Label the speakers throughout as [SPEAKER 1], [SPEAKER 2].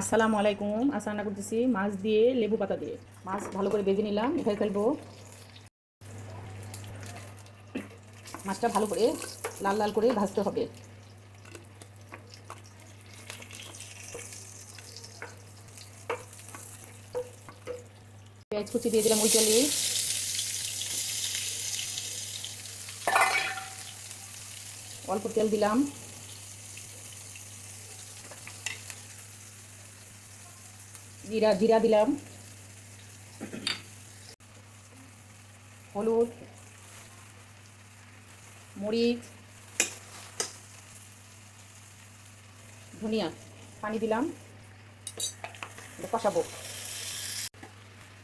[SPEAKER 1] আসসালামু আলাইকুম। আজ রান্না করতেছি মাছ দিয়ে লেবু পাতা দিয়ে। মাছ ভালো করে বেজে নিলাম এখানে ফেলব। মাছটা ভালো করে লাল লাল করে ভাজতে হবে। পেঁয়াজ কুচি দিয়ে দিলাম ওই তেলে। অল্প তেল দিলাম। জিরা জিরা দিলাম। হলুদ, মরিচ, ধনিয়া, পানি দিলাম। কষাবো।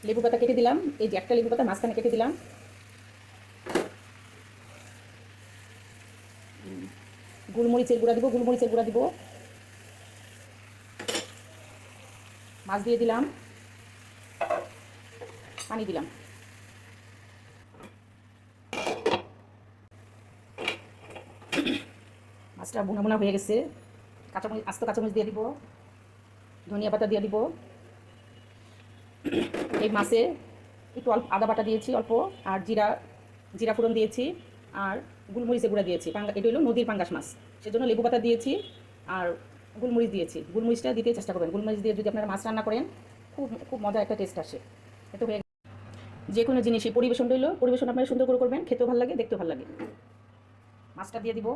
[SPEAKER 1] লেবু পাতা কেটে দিলাম। এই যে একটা লেবু পাতা মাঝখানে কেটে দিলাম। গোলমরিচের গুঁড়া দিব, গোলমরিচের গুঁড়া দিব। মাছ দিয়ে দিলাম। পানি দিলাম। মাছটা বোনা বোনা হয়ে গেছে। কাঁচামরিচ আস্ত কাঁচামরিচ দিয়ে দিব। ধনিয়া পাতা দিয়ে দিব। এই মাছে একটু অল্প আদা বাটা দিয়েছি অল্প, আর জিরা জিরা ফোড়ন দিয়েছি, আর গুলমরিচের গুঁড়া দিয়েছি। পাঙ্গা এটা হলো নদীর পাঙ্গাস মাছ। সেজন্য লেবু পাতা দিয়েছি, আর গুলমরিচ দিয়েছি। গুলমরিচটা দিতে চেষ্টা করবেন। গুলমরিচ দিয়ে যদি আপনারা মাছ রান্না করেন, খুব খুব মজার একটা টেস্ট আসে। এটা হয়ে যে কোনো জিনিসই পরিবেশন রইল। পরিবেশন আপনারা সুন্দর করে করবেন। খেতেও ভালো লাগে, দেখতেও ভালো লাগে। মাছটা দিয়ে দিব।